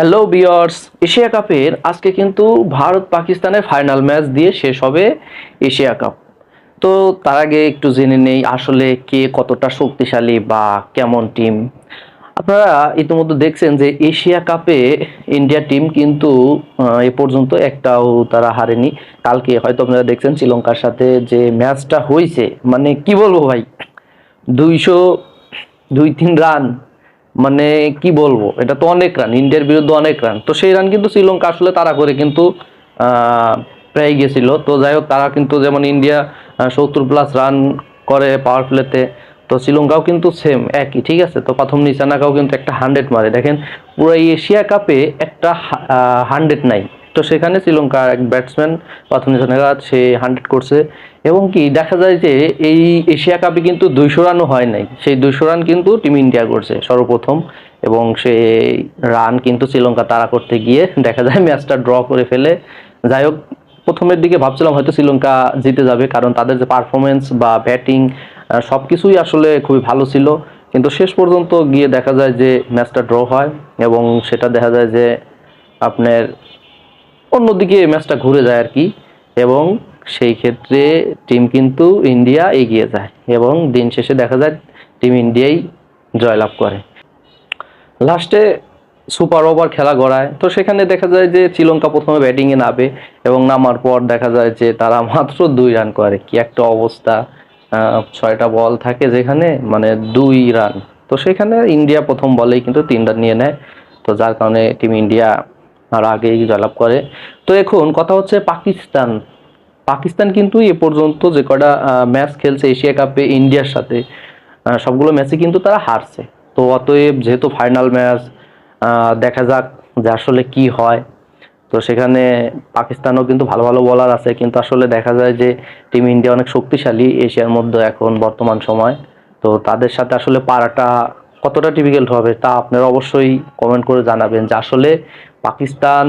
Hello বিয়ার্স Asia কাপের আজকে কিন্তু ভারত পাকিস্তানের ফাইনাল ম্যাচ দিয়ে শেষ হবে এশিয়া কাপ। তো তার আগে একটু জেনে নেই আসলে কে কতটা শক্তিশালী বা কেমন টিম। আপনারা ইতিমধ্যে দেখছেন যে এশিয়া কাপে ইন্ডিয়া টিম কিন্তু এ পর্যন্ত একটাও তারা হারেনি। কালকে হয়তো আপনারা দেখছেন শ্রীলঙ্কার সাথে যে ম্যাচটা হয়েছে মানে কি বলব ভাই? দুইশো, দুই তিন রান মানে কি বলব? এটা তো অনেক রান ইন্ডিয়ার বিরুদ্ধে অনেক রান তো সেই রান কিন্তু শ্রীলঙ্কা আসলে তারা করে কিন্তু প্রায় গেছিল। তো যাই হোক, তারা কিন্তু যেমন ইন্ডিয়া সত্তর প্লাস রান করে পাওয়ার প্লেতে তো শ্রীলঙ্কাও কিন্তু সেম একই, ঠিক আছে? তো প্রথম নিশানাকাও কিন্তু একটা হান্ড্রেড মারে। দেখেন, পুরো এশিয়া কাপে একটা হান্ড্রেড নাই। তো সেখানে শ্রীলঙ্কার এক ব্যাটসম্যান প্রথম নিশানাকা সে হান্ড্রেড করছে। এবং কি, দেখা যায় যে এই এশিয়া কাপে কিন্তু দুইশো রানও হয় নাই। সেই দুইশো রান কিন্তু টিম ইন্ডিয়া করছে সর্বপ্রথম। এবং সে রান কিন্তু শ্রীলঙ্কা তারা করতে গিয়ে দেখা যায় ম্যাচটা ড্র করে ফেলে। যাই হোক, প্রথমের দিকে ভাবছিলাম হয়তো শ্রীলঙ্কা জিতে যাবে, কারণ তাদের যে পারফরমেন্স বা ব্যাটিং সব কিছুই আসলে খুবই ভালো ছিল। কিন্তু শেষ পর্যন্ত গিয়ে দেখা যায় যে ম্যাচটা ড্র হয়। এবং সেটা দেখা যায় যে আপনার অন্যদিকে ম্যাচটা ঘুরে যায় আর কি। এবং সেই ক্ষেত্রে টিম কিন্তু ইন্ডিয়া এগিয়ে যায় এবং দিন শেষে দেখা যায় টিম ইন্ডিয়াই জয়লাভ করে। লাস্টে সুপার ওভার খেলা গড়ায়। তো সেখানে দেখা যায় যে শ্রীলঙ্কা প্রথমে ব্যাটিংয়ে নামে এবং নামার পর দেখা যায় যে তারা মাত্র দুই রান করে। কি একটা অবস্থা। ছয়টা বল থাকে যেখানে মানে দুই রান তো সেখানে ইন্ডিয়া প্রথম বলেই কিন্তু তিন রান নিয়ে নেয়। তো যার কারণে টিম ইন্ডিয়া আর আগেই জয়লাভ করে। তো এখন কথা হচ্ছে পাকিস্তান। পাকিস্তান কিন্তু এ পর্যন্ত যে কটা ম্যাচ খেলছে এশিয়া কাপে ইন্ডিয়ার সাথে সবগুলো ম্যাচে কিন্তু তারা হারছে। তো অতএব যেহেতু ফাইনাল ম্যাচ দেখা যাক যে আসলে কি হয়। তো সেখানে পাকিস্তানও কিন্তু ভালো ভালো বলার আছে, কিন্তু আসলে দেখা যায় যে টিম ইন্ডিয়া অনেক শক্তিশালী এশিয়ার মধ্যে এখন বর্তমান সময়। তো তাদের সাথে আসলে পারাটা কতটা ডিফিকাল্ট হবে তা আপনারা অবশ্যই কমেন্ট করে জানাবেন যে আসলে পাকিস্তান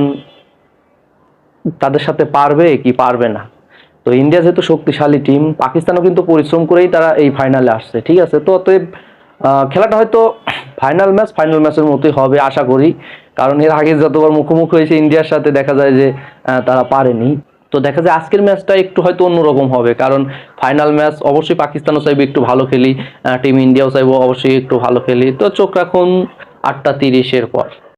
তাদের সাথে পারবে কি পারবে না? তো ইন্ডিয়া যেহেতু শক্তিশালী টিম পাকিস্তানও কিন্তু পরিশ্রম করেই তারা এই ফাইনালে আসছে, ঠিক আছে? তো অতএব খেলাটা হয়তো ফাইনাল ম্যাচ ফাইনাল ম্যাচের মতোই হবে, আশা করি। কারণ এর আগে যতবার মুখোমুখি হয়েছে ইন্ডিয়ার সাথে, দেখা যায় যে তারা পারেনি। তো দেখা যায় আজকের ম্যাচটা একটু হয়তো অন্যরকম হবে, কারণ ফাইনাল ম্যাচ অবশ্যই পাকিস্তানও চাইবে একটু ভালো খেলি টিম ইন্ডিয়াও চাইব অবশ্যই একটু ভালো খেলি। তো চোখ রাখুন, আটটা তিরিশের পর।